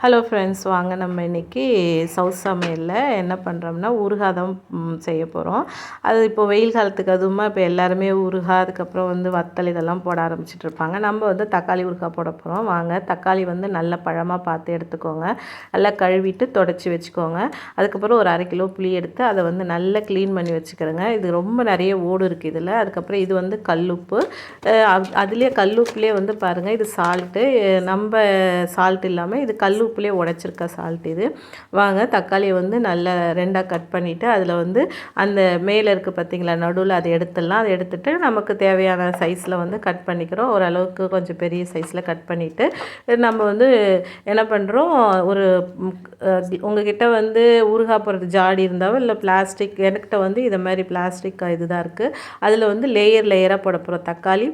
Hello friends வாங்க நம்ம இன்றைக்கி சவுத் சமையலில் என்ன பண்ணுறோம்னா ஊறுகாய் தான் செய்ய போகிறோம் அது இப்போ வெயில் காலத்துக்கு அதுவுமா இப்போ எல்லாருமே ஊறுகாய் அதுக்கப்புறம் வந்து வத்தல் இதெல்லாம் போட ஆரம்பிச்சிட்ருப்பாங்க நம்ம வந்து தக்காளி ஊறுகாய் போட போகிறோம் வாங்க தக்காளி வந்து நல்ல பழமாக பார்த்து எடுத்துக்கோங்க. நல்லா கழுவிட்டு தொடச்சி வச்சுக்கோங்க. அதுக்கப்புறம் ஒரு அரை கிலோ புளி எடுத்து அதை வந்து நல்லா க்ளீன் பண்ணி வச்சுக்கிறோங்க. இது ரொம்ப நிறைய ஓடு இருக்குது இதில். அதுக்கப்புறம் இது வந்து கல்லுப்பு. அதுலேயே கல்லுப்புலேயே வந்து பாருங்கள் இது சால்ட்டு நம்ம சால்ட் இல்லாமல் இது கல் உப்புலேயே உடச்சிருக்க சால்ட் இது. வாங்க தக்காளியை வந்து நல்லா ரெண்டாக கட் பண்ணிவிட்டு அதில் வந்து அந்த மேலே இருக்குது பார்த்திங்களா நடுவில் அதை எடுத்துடலாம். அதை எடுத்துகிட்டு நமக்கு தேவையான சைஸில் வந்து கட் பண்ணிக்கிறோம். ஓரளவுக்கு கொஞ்சம் பெரிய சைஸில் கட் பண்ணிவிட்டு நம்ம வந்து என்ன பண்ணுறோம் ஒரு உங்ககிட்ட வந்து ஊறுகாய் போடுறது ஜாடி இருந்தாவோ இல்லை பிளாஸ்டிக் எனக்கிட்ட வந்து இதை மாதிரி பிளாஸ்டிக் இது தான் இருக்குது அதில் வந்து லேயர் லேயராக போட போகிறோம் தக்காளி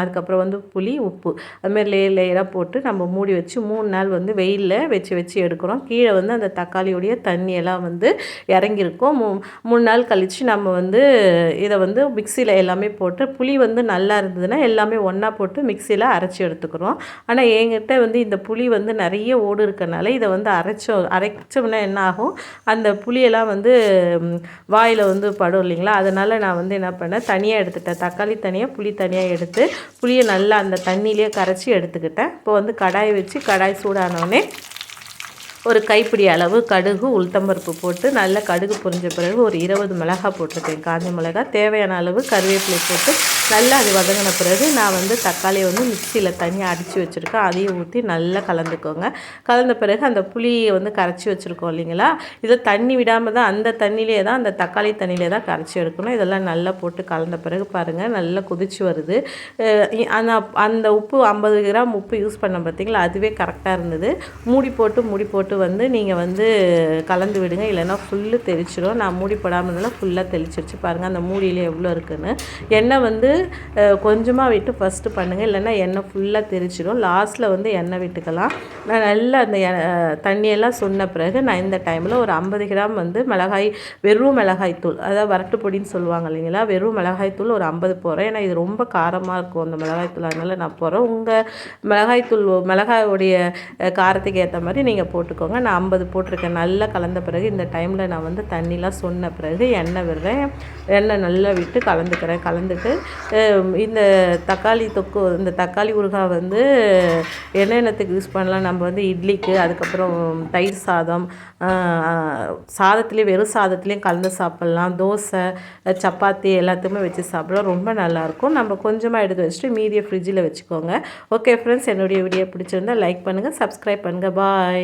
அதுக்கப்புறம் வந்து புளி உப்பு. அதுமாதிரி லேயர் லேயராக போட்டு நம்ம மூடி வச்சு மூணு நாள் வந்து வெயிலில் கீழே வச்சு வச்சு எடுக்கிறோம். கீழே வந்து அந்த தக்காளியுடைய தண்ணியெல்லாம் வந்து இறங்கியிருக்கும். மூ மூணு நாள் கழித்து நம்ம வந்து இதை வந்து மிக்சியில் எல்லாமே போட்டு புளி வந்து நல்லா இருந்ததுன்னா எல்லாமே ஒன்றா போட்டு மிக்சியில் அரைச்சி எடுத்துக்கிறோம். ஆனால் என்கிட்ட வந்து இந்த புளி வந்து நிறைய ஓடு இருக்கனால இதை வந்து அரைச்சோம் அரைச்சோம்னா என்ன ஆகும்? அந்த புளியெல்லாம் வந்து வாயில் வந்து படும் இல்லைங்களா? அதனால் நான் வந்து என்ன பண்ணேன்? தனியாக எடுத்துட்டேன். தக்காளி தனியாக புளி தனியாக எடுத்து புளியை நல்லா அந்த தண்ணியிலே கரைச்சி எடுத்துக்கிட்டேன். இப்போ வந்து கடாய் வச்சு கடாய் சூடானோடனே ஒரு கைப்பிடி அளவு கடுகு உளுத்தம்பருப்பு போட்டு நல்லா கடுகு பொரிஞ்ச பிறகு ஒரு இருபது மிளகாய் போட்டிருக்கேன். காஞ்ச மிளகாய். தேவையான அளவு கருவேப்பிலை போட்டு நல்லா அது வதங்கின பிறகு நான் வந்து தக்காளியை வந்து மிக்சியில் தனியாக அடித்து வச்சுருக்கேன். அதையும் ஊற்றி நல்லா கலந்துக்கோங்க. கலந்த பிறகு அந்த புளியை வந்து கரைச்சி வச்சுருக்கோம் இல்லைங்களா? இதை தண்ணி விடாமல் தான் அந்த தண்ணியிலே தான் அந்த தக்காளி தண்ணியிலே தான் கரைச்சி எடுக்கணும். இதெல்லாம் நல்லா போட்டு கலந்த பிறகு பாருங்கள் நல்லா கொதிச்சு வருது. அந்த அந்த உப்பு ஐம்பது கிராம் உப்பு யூஸ் பண்ண பார்த்தீங்களா அதுவே கரெக்டாக இருந்தது. மூடி போட்டு மூடி போட்டு போட்டு வந்து நீங்கள் வந்து கலந்து விடுங்க. இல்லைன்னா ஃபுல்லு தெளிச்சிடும் நான் மூடி போடாமல் இருந்தாலும் ஃபுல்லாக தெளிச்சிருச்சு. பாருங்கள் அந்த மூடியில் எவ்வளோ இருக்குதுன்னு எண்ணெய் வந்து கொஞ்சமாக விட்டு ஃபஸ்ட்டு பண்ணுங்கள் இல்லைன்னா எண்ணெய் ஃபுல்லாக தெரிச்சிடும் லாஸ்ட்டில் வந்து எண்ணெய் விட்டுக்கலாம். நான் நல்லா அந்த தண்ணியெல்லாம் சொன்ன பிறகு நான் இந்த டைமில் ஒரு ஐம்பது கிராம் வந்து மிளகாய் வெறும் மிளகாய் தூள் அதாவது வரட்டு பொடின்னு சொல்லுவாங்க இல்லைங்களா? வெறும் மிளகாய் தூள் ஒரு ஐம்பது போகிறேன் ஏன்னா இது ரொம்ப காரமாக இருக்கும் அந்த மிளகாய் தூள். அதனால் நான் போகிறேன் உங்கள் மிளகாய் தூள் மிளகாயோடைய காரத்துக்கு ஏற்ற மாதிரி நீங்கள் போட்டுக்கோங்க. போட்டுக்கோங்க நான் ஐம்பது போட்டிருக்கேன். நல்லா கலந்த பிறகு இந்த டைமில் நான் வந்து தண்ணிலாம் சொன்ன பிறகு எண்ணெய் விடுறேன். எண்ணெய் நல்லா விட்டு கலந்துக்கிறேன். கலந்துட்டு இந்த தக்காளி தொக்கு இந்த தக்காளி ஊறுகாய் வந்து என்னென்னத்துக்கு யூஸ் பண்ணலாம்? நம்ம வந்து இட்லிக்கு அதுக்கப்புறம் தயிர் சாதம் சாதத்துலேயும் வெறும் சாதத்துலேயும் கலந்து சாப்பிட்லாம். தோசை சப்பாத்தி எல்லாத்துக்குமே வச்சு சாப்பிட்லாம். ரொம்ப நல்லாயிருக்கும். நம்ம கொஞ்சமாக எடுத்து வச்சுட்டு மீதியை ஃப்ரிட்ஜில் வச்சுக்கோங்க. ஓகே ஃப்ரெண்ட்ஸ் என்னுடைய வீடியோ பிடிச்சிருந்தா லைக் பண்ணுங்கள் சப்ஸ்கிரைப் பண்ணுங்கள் பாய்